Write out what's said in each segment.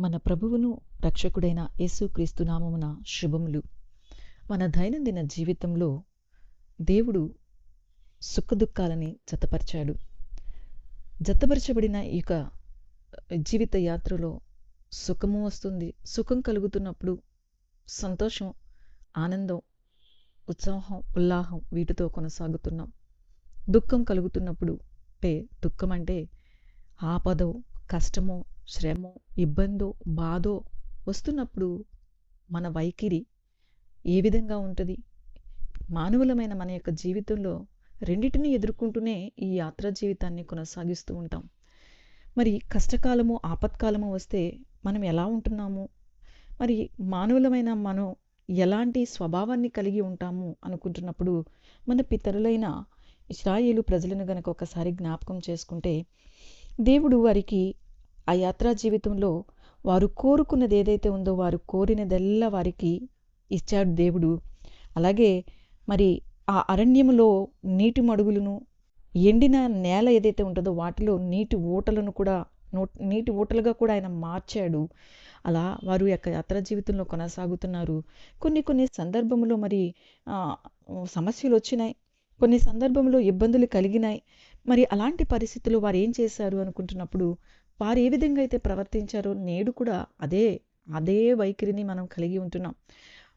మన ప్రభువును రక్షకుడైన యేసుక్రీస్తు నామమున శుభములు. మన దైనందిన జీవితంలో దేవుడు సుఖదుఖాలని జతపరిచాడు. జతపరచబడిన ఈ యొక్క జీవిత యాత్రలో సుఖము వస్తుంది. సుఖం కలుగుతున్నప్పుడు సంతోషం ఆనందం ఉత్సాహం ఉల్లాహం వీటితో కొనసాగుతున్నాం. దుఃఖం కలుగుతున్నప్పుడు అంటే దుఃఖం అంటే ఆపదో కష్టమో శ్రమో ఇబ్బందో బాధో వస్తున్నప్పుడు మన వైఖరి ఏ విధంగా ఉంటుంది? మానవులమైన మన యొక్క జీవితంలో రెండింటిని ఎదుర్కొంటూనే ఈ యాత్రా జీవితాన్ని కొనసాగిస్తూ ఉంటాం. మరి కష్టకాలము ఆపత్కాలము వస్తే మనం ఎలా ఉంటున్నాము? మరి మానవులమైన మనం ఎలాంటి స్వభావాన్ని కలిగి ఉంటాము అనుకుంటున్నప్పుడు మన పితరులైన ఇస్రాయేలు ప్రజలను గనక ఒకసారి జ్ఞాపకం చేసుకుంటే దేవుడు వారికి ఆ యాత్రా జీవితంలో వారు కోరుకున్నది ఏదైతే ఉందో వారు కోరినదల్లా వారికి ఇచ్చాడు దేవుడు. అలాగే మరి ఆ అరణ్యములో నీటి మడుగులను ఎండిన నేల ఏదైతే ఉంటుందో వాటిలో నీటి ఊటలను కూడా నీటి ఊటలుగా కూడా ఆయన మార్చాడు. అలా వారు యొక్క యాత్రా జీవితంలో కొనసాగుతున్నారు. కొన్ని కొన్ని సందర్భంలో మరి సమస్యలు వచ్చినాయి. కొన్ని సందర్భంలో ఇబ్బందులు కలిగినాయి. మరి అలాంటి పరిస్థితుల్లో వారు ఏం చేశారు అనుకుంటున్నప్పుడు వారు ఏ విధంగా అయితే ప్రవర్తించారో నేడు కూడా అదే అదే వైఖరిని మనం కలిగి ఉంటున్నాం.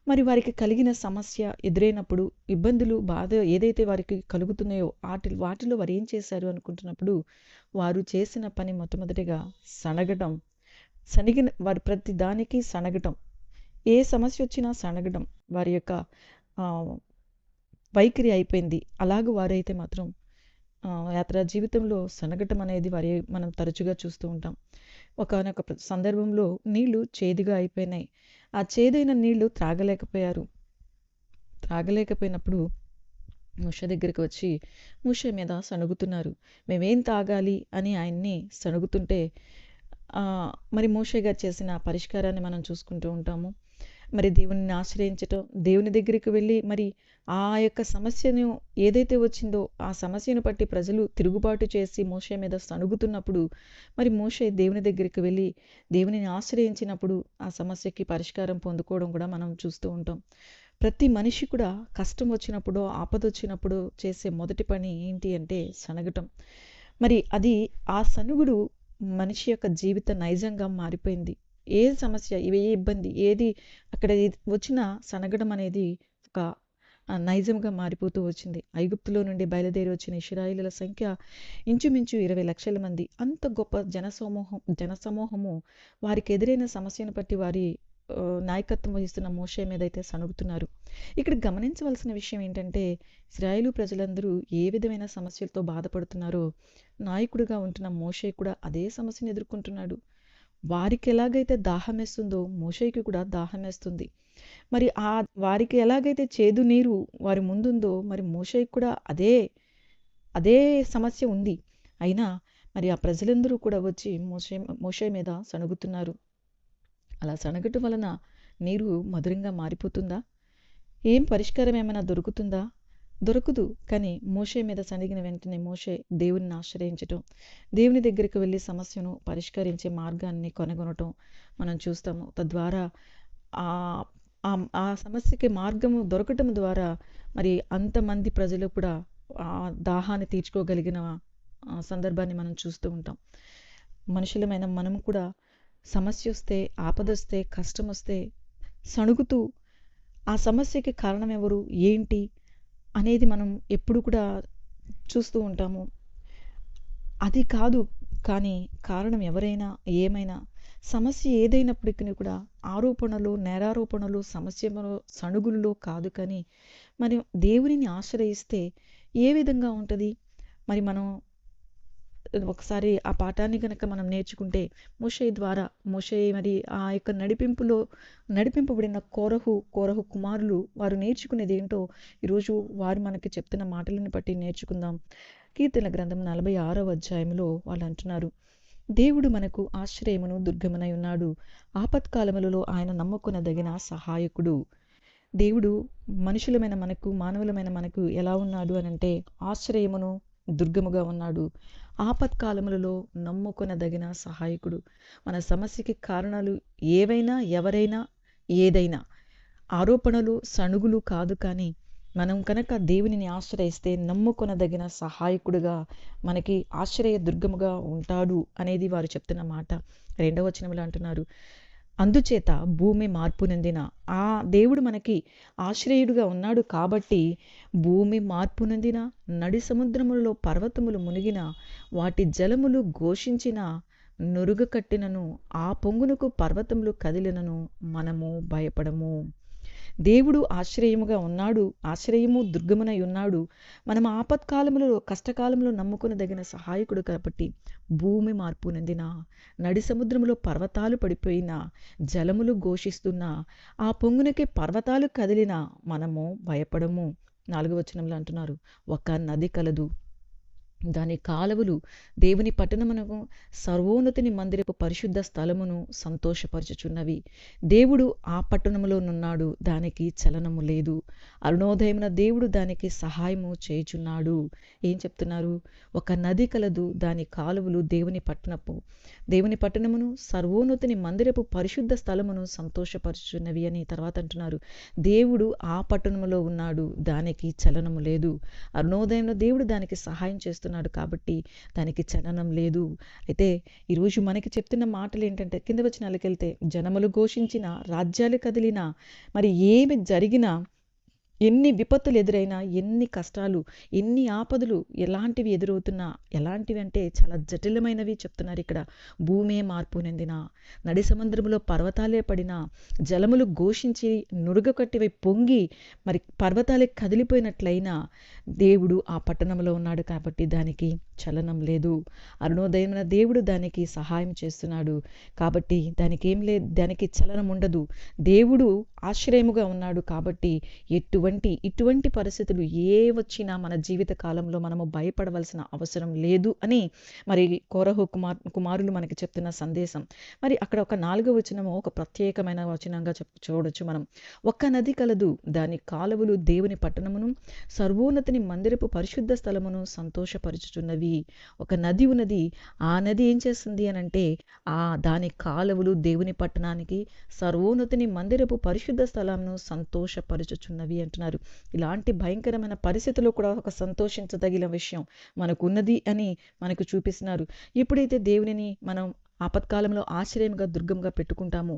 మరి వారికి కలిగిన సమస్య ఎదురైనప్పుడు ఇబ్బందులు బాధ ఏదైతే వారికి కలుగుతున్నాయో వాటి వాటిలో వారు ఏం చేశారు అనుకుంటున్నప్పుడు వారు చేసిన పని మొట్టమొదటిగా సనగటం సనిగిన వారి ప్రతి దానికి సనగటం ఏ సమస్య వచ్చినా సనగటం వారి యొక్క వైఖరి అయిపోయింది. అలాగ వారైతే మాత్రం యాత్రా జీవితంలో సనగటం అనేది వారి మనం తరచుగా చూస్తూ ఉంటాం. ఒకనొక సందర్భంలో నీళ్ళు చేదుగా అయిపోయినాయి. ఆ చేదైన నీళ్ళు త్రాగలేకపోయారు. త్రాగలేకపోయినప్పుడు ముష దగ్గరికి వచ్చి ముష మీద సణుగుతున్నారు. మేమేం తాగాలి? అని ఆయన్ని సణుగుతుంటే మరి మూషగా గారు చేసిన పరిష్కారాన్ని మనం చూసుకుంటూ ఉంటాము. మరి దేవుని ఆశ్రయించటం దేవుని దగ్గరికి వెళ్ళి మరి ఆ యొక్క సమస్యను ఏదైతే వచ్చిందో ఆ సమస్యను బట్టి ప్రజలు తిరుగుబాటు చేసి మోషే మీద సణుగుతున్నప్పుడు మరి మోషే దేవుని దగ్గరికి వెళ్ళి దేవునిని ఆశ్రయించినప్పుడు ఆ సమస్యకి పరిష్కారం పొందుకోవడం కూడా మనం చూస్తూ ఉంటాం. ప్రతి మనిషి కూడా కష్టం వచ్చినప్పుడు ఆపద వచ్చినప్పుడు చేసే మొదటి పని ఏంటి అంటే సనగటం మరి అది ఆ సనుగుడు మనిషి యొక్క జీవిత నైజంగా మారిపోయింది. ఏ సమస్య ఏ ఇబ్బంది ఏది అక్కడ వచ్చిన సనగడం అనేది ఒక నైజంగా మారిపోతూ వచ్చింది. ఐగుప్తులో నుండి బయలుదేరి వచ్చిన ఇస్రాయిల సంఖ్య ఇంచుమించు ఇరవై లక్షల మంది. అంత గొప్ప జనసమూహం జనసమూహము వారికి ఎదురైన సమస్యను బట్టి వారి నాయకత్వం వహిస్తున్న మోషే మీద అయితే సణుగుతున్నారు. ఇక్కడ గమనించవలసిన విషయం ఏంటంటే ఇస్రాయేలు ప్రజలందరూ ఏ విధమైన సమస్యలతో బాధపడుతున్నారో నాయకుడిగా ఉంటున్న మోషే కూడా అదే సమస్యను ఎదుర్కొంటున్నాడు. వారికి ఎలాగైతే దాహం వేస్తుందో మోషేకి కూడా దాహం వేస్తుంది మరి ఆ వారికి ఎలాగైతే చేదు నీరు వారి ముందుందో మరి మోషేకి కూడా అదే అదే సమస్య ఉంది. అయినా మరి ఆ ప్రజలందరూ కూడా వచ్చి మోషే మోషే మీద సణుగుతున్నారు. అలా సణగటం వలన నీరు మధురంగా మారిపోతుందా? ఏం పరిష్కారం ఏమైనా దొరుకుతుందా? దొరకదు. కానీ మోషే మీద సనిగిన వెంటనే మోషే దేవుని ఆశ్రయించటం దేవుని దగ్గరికి వెళ్ళి సమస్యను పరిష్కరించే మార్గాన్ని కొనగొనటం మనం చూస్తాము. తద్వారా ఆ సమస్యకి మార్గము దొరకటం ద్వారా మరి అంతమంది ప్రజలు కూడా ఆ దాహాన్ని తీర్చుకోగలిగిన సందర్భాన్ని మనం చూస్తూ ఉంటాం. మనుషులమైన మనం కూడా సమస్య వస్తే ఆపద వస్తే కష్టం వస్తే సణుగుతూ ఆ సమస్యకి కారణం ఎవరు? ఏంటి? అనేది మనం ఎప్పుడు కూడా చూస్తూ ఉంటాము. అది కాదు కానీ కారణం ఎవరైనా ఏమైనా సమస్య ఏదైనప్పటికీ కూడా ఆరోపణలు నేరారోపణలు సమస్యలో సణుగుల్లో కాదు కానీ మరి దేవునిని ఆశ్రయిస్తే ఏ విధంగా ఉంటుంది? మరి మనం ఒకసారి ఆ పాఠాన్ని కనుక మనం నేర్చుకుంటే మోషే ద్వారా మోషే మరి ఆ యొక్క నడిపింపులో నడిపింపబడిన కోరహు కోరహు కుమారులు వారు నేర్చుకునేది ఏంటో ఈరోజు వారు మనకి చెప్తున్న మాటలను బట్టి నేర్చుకుందాం. కీర్తన గ్రంథం నలభై ఆరవ అధ్యాయంలో వాళ్ళు అంటున్నారు దేవుడు మనకు ఆశ్రయమును దుర్గమునై ఉన్నాడు. ఆపత్కాలములలో ఆయన నమ్ముకునదగిన సహాయకుడు. దేవుడు మనుషులమైన మనకు మానవులమైన మనకు ఎలా ఉన్నాడు అనంటే ఆశ్రయమును దుర్గముగా ఉన్నాడు. ఆపత్కాలములలో నమ్ముకొనదగిన సహాయకుడు. మన సమస్యకి కారణాలు ఏవైనా ఎవరైనా ఏదైనా ఆరోపణలు సణుగులు కాదు కానీ మనం కనుక దేవునిని ఆశ్రయిస్తే నమ్ముకొనదగిన సహాయకుడుగా మనకి ఆశ్రయ దుర్గముగా ఉంటాడు అనేది వారు చెప్తున్న మాట. రెండవ వచనంలో అంటున్నారు అందుచేత భూమి మార్పు నొందిన ఆ దేవుడు మనకి ఆశ్రయుడుగా ఉన్నాడు కాబట్టి భూమి మార్పు నొందిన నడి సముద్రములలో పర్వతములు మునిగిన వాటి జలములు ఘోషించిన నురుగు కట్టినను ఆ పొంగునకు పర్వతములు కదిలినను మనము భయపడము. దేవుడు ఆశ్రయముగా ఉన్నాడు ఆశ్రయము దుర్గమునై ఉన్నాడు. మనం ఆపత్కాలములో కష్టకాలంలో నమ్ముకునదగిన సహాయకుడు కాబట్టి భూమి మార్పు నందిన నడి సముద్రములో పర్వతాలు పడిపోయిన జలములు ఘోషిస్తున్నా ఆ పొంగునకి పర్వతాలు కదిలినా మనము భయపడము. నాలుగు వచనంలో అంటున్నారు ఒక నది కలదు దాని కాలువలు దేవుని పట్టణమునకు సర్వోన్నతిని మందిరపు పరిశుద్ధ స్థలమును సంతోషపరచుచున్నవి. దేవుడు ఆ పట్టణములోనున్నాడు దానికి చలనము లేదు. అరుణోదయమున దేవుడు దానికి సహాయము చేయుచున్నాడు. ఏం చెప్తున్నారు? ఒక నది కలదు దాని కాలువలు దేవుని పట్టణపు. దేవుని పట్టణమును సర్వోన్నతిని మందిరపు పరిశుద్ధ స్థలమును సంతోషపరచుచున్నవి అని తర్వాత అంటున్నారు. దేవుడు ఆ పట్టణములో ఉన్నాడు దానికి చలనము లేదు. అరుణోదయంలో దేవుడు దానికి సహాయం చేస్తున్నాడు. కాబట్టి దానికి చలనం లేదు. అయితే ఈరోజు మనకి చెప్తున్న మాటలు ఏంటంటే కింద వచ్చిన వెళ్తే జనములు ఘోషించిన రాజ్యాలు కదిలినా మరి ఏమి జరిగినా ఎన్ని విపత్తులు ఎదురైనా ఎన్ని కష్టాలు ఎన్ని ఆపదలు ఎలాంటివి ఎదురవుతున్నా ఎలాంటివి అంటే చాలా జటిలమైనవి చెప్తున్నారు ఇక్కడ. భూమే మార్పు నిందిన నడి సముద్రంలో పర్వతాలే పడినా జలములు ఘోషించి నురుగకట్టివై పొంగి మరి పర్వతాలే కదిలిపోయినట్లయినా దేవుడు ఆ పట్టణంలో ఉన్నాడు కాబట్టి దానికి చలనం లేదు. అరుణోదయమైన దేవుడు దానికి సహాయం చేస్తున్నాడు కాబట్టి దానికి ఏం లేదు దానికి చలనం ఉండదు. దేవుడు ఆశ్రయముగా ఉన్నాడు కాబట్టి ఎటువంటి ఇటువంటి పరిస్థితులు ఏ వచ్చినా మన జీవిత కాలంలో మనము భయపడవలసిన అవసరం లేదు అని మరి కోరహో కుమార్ కుమారులు మనకి చెప్తున్న సందేశం. మరి అక్కడ ఒక నాలుగో వచనము ఒక ప్రత్యేకమైన వచనంగా చెప్ చూడొచ్చు మనం. ఒక్క నది కలదు దాని కాలువలు దేవుని పట్టణమును సర్వోన్నతిని మందిరపు పరిశుద్ధ స్థలమును సంతోషపరుచుచున్నవి. ఒక నది ఉన్నది. ఆ నది ఏం చేస్తుంది అని అంటే ఆ దాని కాలువలు దేవుని పట్టణానికి సర్వోన్నతిని మందిరపు పరిశుద్ధ స్థలంను సంతోషపరుచుచున్నవి అంటున్నారు. ఇలాంటి భయంకరమైన పరిస్థితుల్లో కూడా ఒక సంతోషించదగిన విషయం మనకున్నది అని మనకు చూపిస్తున్నారు. ఇప్పుడైతే దేవునిని మనం ఆపత్కాలంలో ఆశ్రయంగా దుర్గంగా పెట్టుకుంటామో.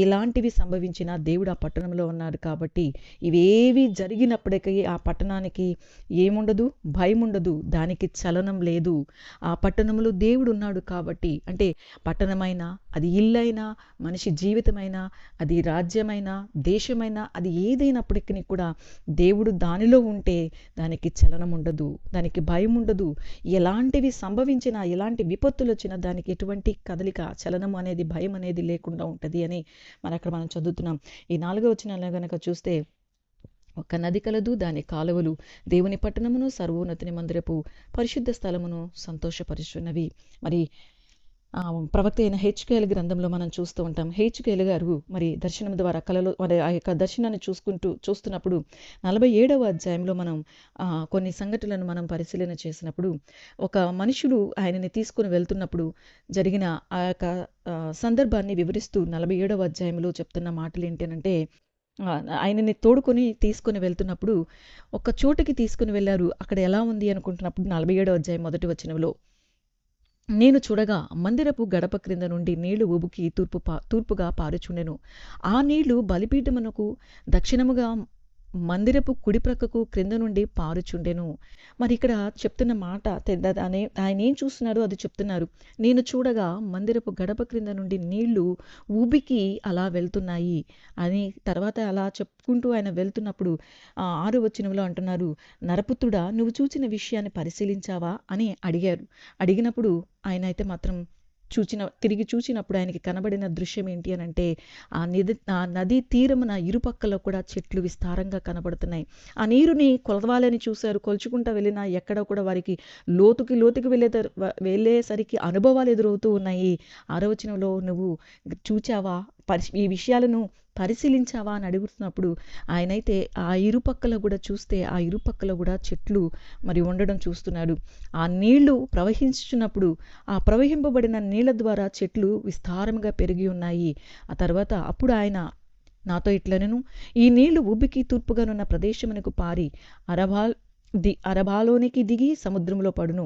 ఎలాంటివి సంభవించినా దేవుడు ఆ పట్టణంలో ఉన్నాడు కాబట్టి ఇవేవి జరిగినప్పటికీ ఆ పట్టణానికి ఏముండదు? భయం ఉండదు దానికి చలనం లేదు. ఆ పట్టణంలో దేవుడు ఉన్నాడు కాబట్టి అంటే పట్టణమైనా అది ఇల్లైనా మనిషి జీవితమైనా అది రాజ్యమైనా దేశమైనా అది ఏదైనప్పటికీ కూడా దేవుడు దానిలో ఉంటే దానికి చలనం ఉండదు దానికి భయం ఉండదు ఎలాంటివి సంభవించినా ఎలాంటి విపత్తులు వచ్చినా దానికి ఎటువంటి కదలిక చలనం అనేది భయం అనేది లేకుండా ఉంటుంది అని మన అక్కడ మనం చదువుతున్నాం. ఈ నాలుగో వచ్చిన కనుక చూస్తే ఒక నది కలదు దాని కాలువలు దేవుని పట్టణమును సర్వోన్నతిని మందిరపు పరిశుద్ధ స్థలమును సంతోషపరుచున్నవి మరి ప్రవక్త అయిన హెచ్కేఎల్ గ్రంథంలో మనం చూస్తూ ఉంటాం. హెచ్కేఎల్ గారు మరి దర్శనం ద్వారా కళలో మరి ఆ యొక్క దర్శనాన్ని చూసుకుంటూ చూస్తున్నప్పుడు నలభై ఏడవ అధ్యాయంలో మనం కొన్ని సంఘటనలను మనం పరిశీలన చేసినప్పుడు ఒక మనుషులు ఆయనని తీసుకుని వెళ్తున్నప్పుడు జరిగిన ఆ యొక్క సందర్భాన్ని వివరిస్తూ నలభై ఏడవ అధ్యాయంలో చెప్తున్న మాటలు ఏంటంటే ఆయనని తోడుకొని తీసుకొని వెళ్తున్నప్పుడు ఒక చోటుకి తీసుకుని వెళ్ళారు. అక్కడ ఎలా ఉంది అనుకుంటున్నప్పుడు నలభై ఏడవ అధ్యాయం మొదటి వచనంలో నేను చూడగా మందిరపు గడప క్రింద నుండి నీళ్ళు ఉబుకి తూర్పు పా తూర్పుగా పారుచుండెను. ఆ నీళ్ళు బలిపీఠమునకు దక్షిణముగా మందిరపు కుడి ప్రక్కకు క్రింద నుండి పారుచుండెను. మరి ఇక్కడ చెప్తున్న మాట అనే ఆయన ఏం చూస్తున్నాడో అది చెప్తున్నారు. నేను చూడగా మందిరపు గడప క్రింద నుండి నీళ్ళు ఉబికి అలా వెళ్తున్నాయి అని తర్వాత అలా చెప్పుకుంటూ ఆయన వెళ్తున్నప్పుడు ఆరు వచనంలో అంటున్నారు నరపుత్రుడా నువ్వు చూచిన విషయాన్ని పరిశీలించావా? అని అడిగారు. అడిగినప్పుడు ఆయన అయితే మాత్రం చూచిన తిరిగి చూచినప్పుడు ఆయనకి కనబడిన దృశ్యం ఏంటి అని అంటే ఆ నది ఆ నదీ తీరమున ఇరుపక్కల కూడా చెట్లు విస్తారంగా కనబడుతున్నాయి. ఆ నీరుని కొలవాలని చూశారు. కొలుచుకుంటా వెళ్ళినా ఎక్కడ కూడా వారికి లోతుకి లోతుకి వెళ్ళే వెళ్ళేసరికి అనుభవాలు ఎదురవుతూ ఉన్నాయి. ఆలోచనలో నువ్వు చూచావా? పరిశీ ఈ విషయాలను పరిశీలించావా అని అడుగుతున్నప్పుడు ఆయనైతే ఆ ఇరుపక్కల కూడా చూస్తే ఆ ఇరుపక్కల కూడా చెట్లు మరి ఉండడం చూస్తున్నాడు. ఆ నీళ్ళు ప్రవహించుచున్నప్పుడు ఆ ప్రవహింపబడిన నీళ్ళ ద్వారా చెట్లు విస్తారంగా పెరిగి ఉన్నాయి. ఆ తర్వాత అప్పుడు ఆయన నాతో ఇట్లనను ఈ నీళ్ళు ఉబ్బికి తూర్పుగానున్న ప్రదేశమునకు పారి అరబా ది అరబాలోనికి దిగి సముద్రంలో పడును.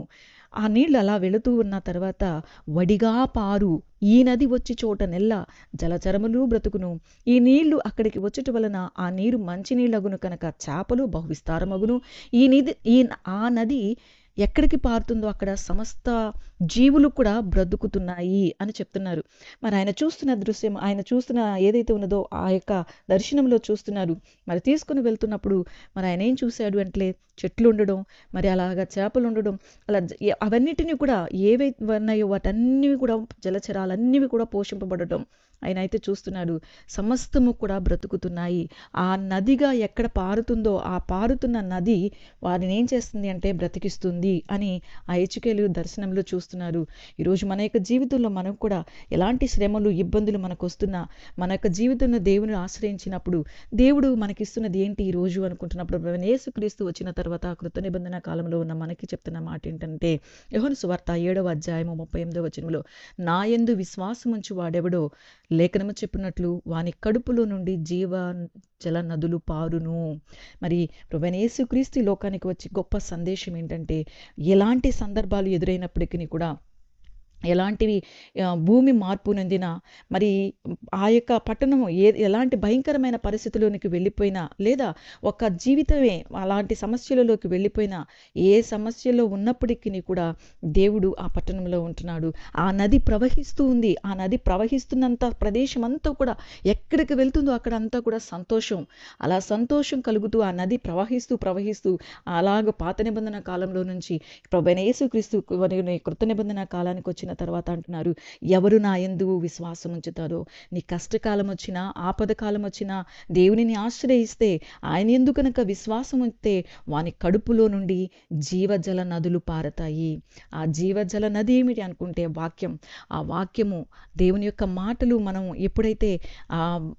ఆ నీళ్ళు అలా వెళుతూ ఉన్న తర్వాత వడిగా పారు. ఈ నది వచ్చి చోట నెల్ల జలచరములు బ్రతుకును. ఈ నీళ్ళు అక్కడికి వచ్చుట వలన ఆ నీరు మంచినీళ్ళగును కనుక చేపలు బహువిస్తారమగును. ఈ నిధి ఈ ఆ నది ఎక్కడికి పారుతుందో అక్కడ సమస్త జీవులు కూడా బ్రతుకుతున్నాయి అని చెప్తున్నారు. మరి ఆయన చూస్తున్న దృశ్యం ఆయన చూస్తున్న ఏదైతే ఉన్నదో ఆ యొక్క దర్శనంలో చూస్తున్నారు. మరి తీసుకుని వెళ్తున్నప్పుడు మరి ఆయన ఏం చూశాడు అంటే చెట్లు ఉండడం మరి అలాగా చేపలు ఉండడం అలా అవన్నిటినీ అవన్నిటిని కూడా ఏవైతే ఉన్నాయో వాటన్నివి కూడా జలచరాలన్నీ కూడా పోషింపబడటం. ఆయన అయితే చూస్తున్నాడు సమస్తము కూడా బ్రతుకుతున్నాయి. ఆ నదిగా ఎక్కడ పారుతుందో ఆ పారుతున్న నది వారిని ఏం చేస్తుంది అంటే బ్రతికిస్తుంది అని ఆ హెచ్చుకేలు దర్శనంలో చూస్తున్నారు. ఈరోజు మన యొక్క జీవితంలో మనం కూడా ఎలాంటి శ్రమలు ఇబ్బందులు మనకు వస్తున్నా మన యొక్క జీవితంలో దేవుని ఆశ్రయించినప్పుడు దేవుడు మనకిస్తున్నది ఏంటి ఈ రోజు అనుకుంటున్నప్పుడు యేసుక్రీస్తు వచ్చిన తర్వాత కృత నిబంధన కాలంలో ఉన్న మనకి చెప్తున్న మాట ఏంటంటే యోహాను సువార్త ఏడవ అధ్యాయము ముప్పై ఎనిమిదవ వచనంలో నా ఎందుకు విశ్వాసం ఉంచి వాడెవడో లేఖనము చెప్పినట్లు వాని కడుపులో నుండి జీవ జల నదులు పారును. మరి ప్రభు యేసుక్రీస్తు లోకానికి వచ్చి గొప్ప సందేశం ఏంటంటే ఎలాంటి సందర్భాలు ఎదురైనప్పటికీ కూడా ఎలాంటివి భూమి మార్పు నొందిన మరి ఆ యొక్క పట్టణము ఏ ఎలాంటి భయంకరమైన పరిస్థితిలోనికి వెళ్ళిపోయినా లేదా ఒక జీవితమే అలాంటి సమస్యలలోకి వెళ్ళిపోయినా ఏ సమస్యలో ఉన్నప్పటికీ కూడా దేవుడు ఆ పట్టణంలో ఉంటున్నాడు. ఆ నది ప్రవహిస్తూ ఉంది. ఆ నది ప్రవహిస్తున్నంత ప్రదేశం అంతా కూడా ఎక్కడికి వెళ్తుందో అక్కడ అంతా కూడా సంతోషం. అలా సంతోషం కలుగుతూ ఆ నది ప్రవహిస్తూ ప్రవహిస్తూ అలాగ పాత నిబంధన కాలంలో నుంచి ప్రభు యేసుక్రీస్తు కృత నిబంధన కాలానికి వచ్చిన తర్వాత అంటున్నారు ఎవరు నా ఎందు విశ్వాసం ఉంచుతారో? నీ కష్టకాలం వచ్చినా ఆపద కాలం వచ్చినా దేవునిని ఆశ్రయిస్తే ఆయన ఎందు కనుక విశ్వాసం ఉంటే వాని కడుపులో నుండి జీవజల నదులు పారతాయి. ఆ జీవజల నది ఏమిటి అనుకుంటే వాక్యం. ఆ వాక్యము దేవుని యొక్క మాటలు మనం ఎప్పుడైతే ఆ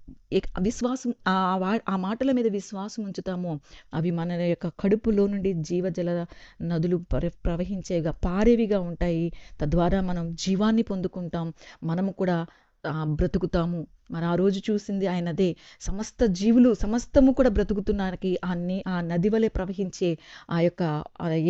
విశ్వాసం ఆ వా- ఆ మాటల మీద విశ్వాసం ఉంచుతామో అవి మన యొక్క కడుపులో నుండి జీవజల నదులు ప్ర- ప్రవహించేగా పారేవిగా ఉంటాయి. తద్వారా మనం జీవాన్ని పొందుకుంటాం. మనము కూడా బ్రతుకుతాము. మరి ఆ రోజు చూసింది ఆయనదే సమస్త జీవులు సమస్తము కూడా బ్రతుకుతున్నానికి ఆ నీ ఆ నది వలె ప్రవహించే ఆ యొక్క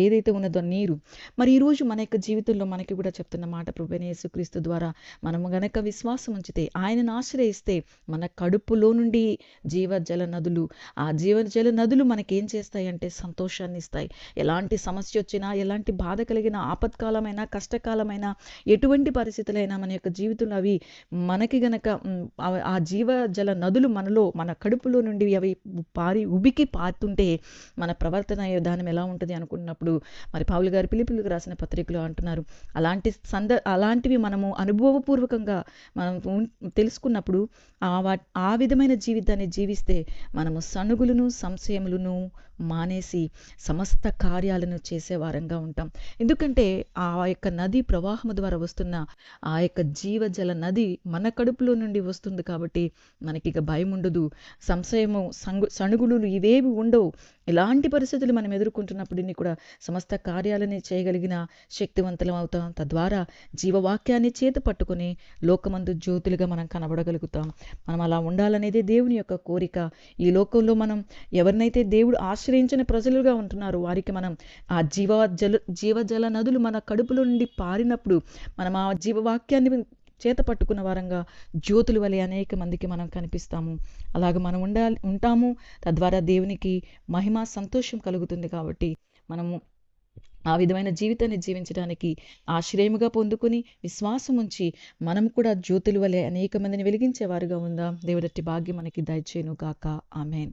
ఏదైతే ఉన్నదో నీరు. మరి ఈరోజు మన యొక్క జీవితంలో మనకి కూడా చెప్తున్న మాట ప్రభునేసుక్రీస్తు ద్వారా మనము గనక విశ్వాసం ఉంచితే ఆయనను ఆశ్రయిస్తే మన కడుపులో నుండి జీవజల నదులు ఆ జీవజల నదులు మనకి ఏం చేస్తాయి అంటే సంతోషాన్ని ఇస్తాయి. ఎలాంటి సమస్య వచ్చినా ఎలాంటి బాధ కలిగిన ఆపత్కాలమైనా కష్టకాలమైనా ఎటువంటి పరిస్థితులైనా మన యొక్క జీవితంలో అవి మనకి గనక ఆ- ఆ జీవజల నదులు మనలో మన కడుపులో నుండి అవి పారి ఉబికి పారుతుంటే మన ప్రవర్తన విధానం ఎలా ఉంటుంది అనుకున్నప్పుడు మరి పావులు గారు పిలిపిలికి రాసిన పత్రికలో అంటున్నారు. అలాంటి సంద అలాంటివి మనము అనుభవపూర్వకంగా మనం తెలుసుకున్నప్పుడు ఆ వా ఆ విధమైన జీవితాన్ని జీవిస్తే మనము సణుగులను సంశయములను మానేసి సమస్త కార్యాలను చేసే వారంగా ఉంటాం. ఎందుకంటే ఆ యొక్క నది ప్రవాహము ద్వారా వస్తున్న ఆ యొక్క జీవజల నది మన కడుపులో నుండి వస్తుంది కాబట్టి మనకి ఇక భయం ఉండదు సంశయము సంగు సణుగులు ఇవేవి ఉండవు. ఎలాంటి పరిస్థితులు మనం ఎదుర్కొంటున్నప్పుడు కూడా సమస్త కార్యాలని చేయగలిగిన శక్తివంతులం అవుతాం తద్వారా జీవవాక్యాన్ని చేత పట్టుకొని లోకమందు జ్యోతులుగా మనం కనబడగలుగుతాం. మనం అలా ఉండాలనేదే దేవుని యొక్క కోరిక. ఈ లోకంలో మనం ఎవరినైతే దేవుడు ఆశ్రయించిన ప్రజలుగా ఉంటున్నారు వారికి మనం ఆ జీవ జల జీవజల నదులు మన కడుపులో నుండి పారినప్పుడు మనం ఆ జీవవాక్యాన్ని చేత పట్టుకున్న వారంగా జ్యోతుల వలె అనేక మందికి మనం కనిపిస్తాము. అలాగ మనం ఉండాలి ఉంటాము. తద్వారా దేవునికి మహిమ సంతోషం కలుగుతుంది కాబట్టి మనము ఆ విధమైన జీవితాన్ని జీవించడానికి ఆశ్రయముగా పొందుకుని విశ్వాసం ఉంచి మనం కూడా జ్యోతుల వలె అనేక మందిని వెలిగించేవారుగా ఉందాం. దేవుడట్టి భాగ్యం మనకి దయచేయను గాక ఆమెన్.